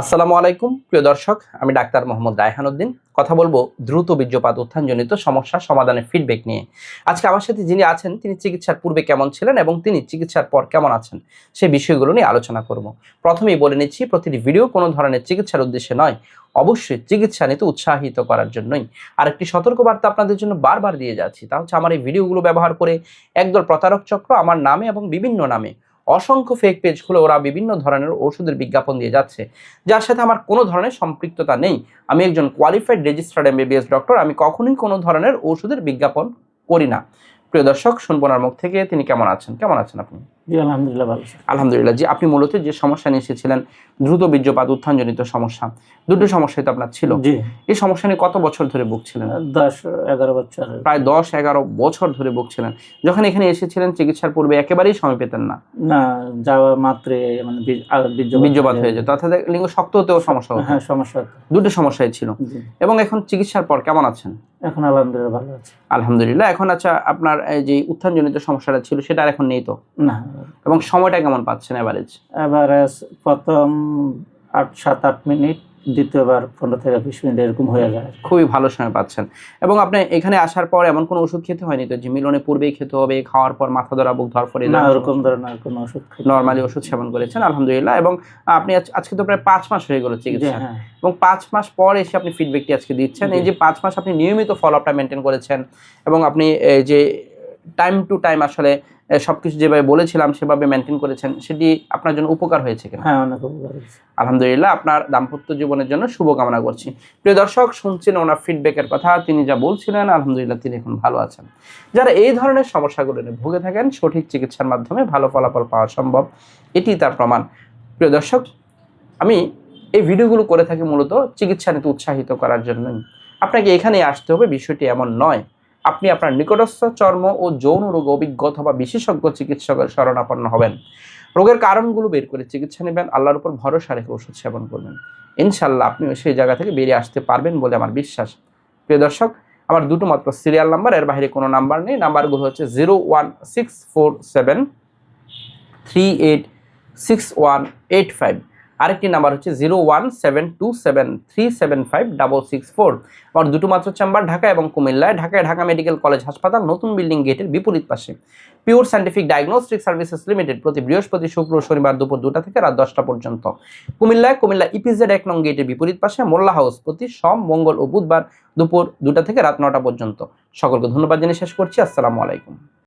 আসসালামু আলাইকুম, প্রিয় দর্শক, আমি ডাক্তার মোহাম্মদ রায়হান উদ্দিন। কথা বলব দ্রুত বীর্যপাত উত্থানজনিত সমস্যা সমাধানের ফিডব্যাক নিয়ে। আজকে আমার সাথে যিনি আছেন, তিনি চিকিৎসার পূর্বে কেমন ছিলেন এবং তিনি চিকিৎসার পর কেমন আছেন সেই বিষয়গুলো নিয়ে আলোচনা করব। প্রথমেই বলে নিচ্ছি, প্রতিটি ভিডিও কোনো ধরনের চিকিৎসার উদ্দেশ্যে নয়, অবশ্যই চিকিৎসা নিতে উৎসাহিত করার জন্যই। আরেকটি সতর্কবার্তা আপনাদের জন্য বারবার দিয়ে যাচ্ছি, তা হচ্ছে আমার এই ভিডিওগুলো ব্যবহার করে একদল প্রতারক চক্র আমার নামে এবং বিভিন্ন নামে অসংখ্য ফেক পেজ খুলে ওরা বিভিন্ন ধরনের ওষুধের বিজ্ঞাপন দিয়ে যাচ্ছে। যার সাথে আমার কোনো ধরনের সম্পৃক্ততা নেই। আমি একজন কোয়ালিফাইড রেজিস্টার্ড এমবিবিএস ডক্টর আমি কখনোই কোনো ধরনের ওষুধের বিজ্ঞাপন করি না। প্রিয় দর্শক শুনবোনার মুখ থেকে, তিনি কেমন আছেন? কেমন আছেন আপনি? জি আলহামদুলিল্লাহ ভালো আলহামদুলিল্লাহ জি আপনি মূলত যে সমস্যা নিয়ে এসেছিলেন দ্রুত বীর্যপাত উত্থানজনিত সমস্যা দুটো সমস্যাই তো আপনার ছিল। জি। এই সমস্যা নিয়ে কত বছর ধরে ভুগছিলেন? দশ এগারো বছর। প্রায় দশ এগারো বছর ধরে ভুগছিলেন। যখন এখানে এসেছিলেন চিকিৎসার পূর্বে একেবারেই সময় পেতেন না। না যাওয়া মাত্রে মানে বীর্যপাত হয়ে যেত। অর্থাৎ লিঙ্গ শক্ত হতেও সমস্যা হতো। হ্যাঁ সমস্যা দুটো সমস্যাই ছিল। এবং এখন চিকিৎসার পর কেমন আছেন? এখন আলহামদুলিল্লাহ ভালো আছে। আলহামদুলিল্লাহ এখন আচ্ছা আপনার এই যে উত্থানজনিত সমস্যাটা ছিল সেটা আর এখন নেই তো? না এবং সময়টা কেমন পাচ্ছেন এভারেজ এবার প্রথম আট সাত আট মিনিট দ্বিতীয়বার পনেরো থেকে বিশ মিনিট এরকম হয়ে যায় খুবই ভালো সময় পাচ্ছেন। এবং আপনি এখানে আসার পর এমন কোনো ওষুধ খেতে হয়নি তো? যে মিলনে পূর্বেই খেতে হবে খাওয়ার পর মাথা ধরা বুক ধরফরে না ওরকম ধরনের কোনো ওষুধ নর্মালি ওষুধ সেবন করেছেন আলহামদুলিল্লাহ। এবং আপনি আজ- আজকে তো প্রায় পাঁচ মাস হয়ে গেল চিকিৎসা। হ্যাঁ। এবং পাঁচ মাস পর এসে আপনি ফিডব্যাকটি আজকে দিচ্ছেন। এই যে পাঁচ মাস আপনি নিয়মিত ফলো আপটা মেনটেন করেছেন এবং আপনি এই যে টাইম টু টাইম আসলে এ, সবকিছু যেভাবে বলেছিলাম সেভাবে মেনটেন করেছেন সেটি আপনার জন্য উপকার হয়েছে কিনা? হ্যাঁ অনেক উপকার হয়েছে। আলহামদুলিল্লাহ আপনার দাম্পত্য জীবনের জন্য শুভকামনা করছি। প্রিয় দর্শক শুনছেন ওনার ফিডব্যাকের কথা তিনি যা বলছিলেন আলহামদুলিল্লাহ তিনি এখন ভালো আছেন। যারা এই ধরনের সমস্যাগুলো নিয়ে ভুগে থাকেন সঠিক চিকিৎসার মাধ্যমে ভালো ফলাফল পাওয়া সম্ভব এটি তার প্রমাণ। প্রিয় দর্শক আমি এই ভিডিওগুলো করে থাকি মূলত চিকিৎসা নিতে উৎসাহিত করার জন্যই। আপনাকে এখানে আসতে হবে বিষয়টি এমন নয়। আপনি আপনার নিকটস্থ চর্ম ও যৌন রোগ অভিজ্ঞ অথবা বিশেষজ্ঞ চিকিৎসকের শরণাপন্ন হবেন। রোগের কারণগুলো বের করে চিকিৎসা নেবেন, আল্লাহর উপর ভরসা রেখে ওষুধ সেবন করবেন। ইনশাল্লাহ আপনিও সেই জায়গা থেকে বেরিয়ে আসতে পারবেন বলে আমার বিশ্বাস। প্রিয় দর্শক, আমার দুটো মাত্র সিরিয়াল নাম্বার এর বাইরে কোনো নাম্বার নেই। নাম্বারগুলো হচ্ছে zero one six four seven three eight six one eight five আরেকটি নাম্বার হচ্ছে zero one seven two seven three seven five double six four. আমার দুটো মাত্র চেম্বার ঢাকা এবং কুমিল্লায়। ঢাকায় ঢাকা মেডিকেল কলেজ হাসপাতাল, নতুন বিল্ডিং গেটের বিপরীত পাশে। Pure scientific diagnostic services limited প্রতি বৃহস্পতি, শুক্র, শনিবার দুপুর দুটা থেকে রাত দশটা পর্যন্ত। কুমিল্লায় কুমিল্লা ইপিজেড এক নং গেটের বিপরীত পাশে মোল্লা হাউস প্রতি সোম, মঙ্গল ও বুধবার দুপুর দুটা থেকে রাত নটা পর্যন্ত। সকলকে ধন্যবাদ জানিয়ে শেষ করছি। আসসালামু আলাইকুম।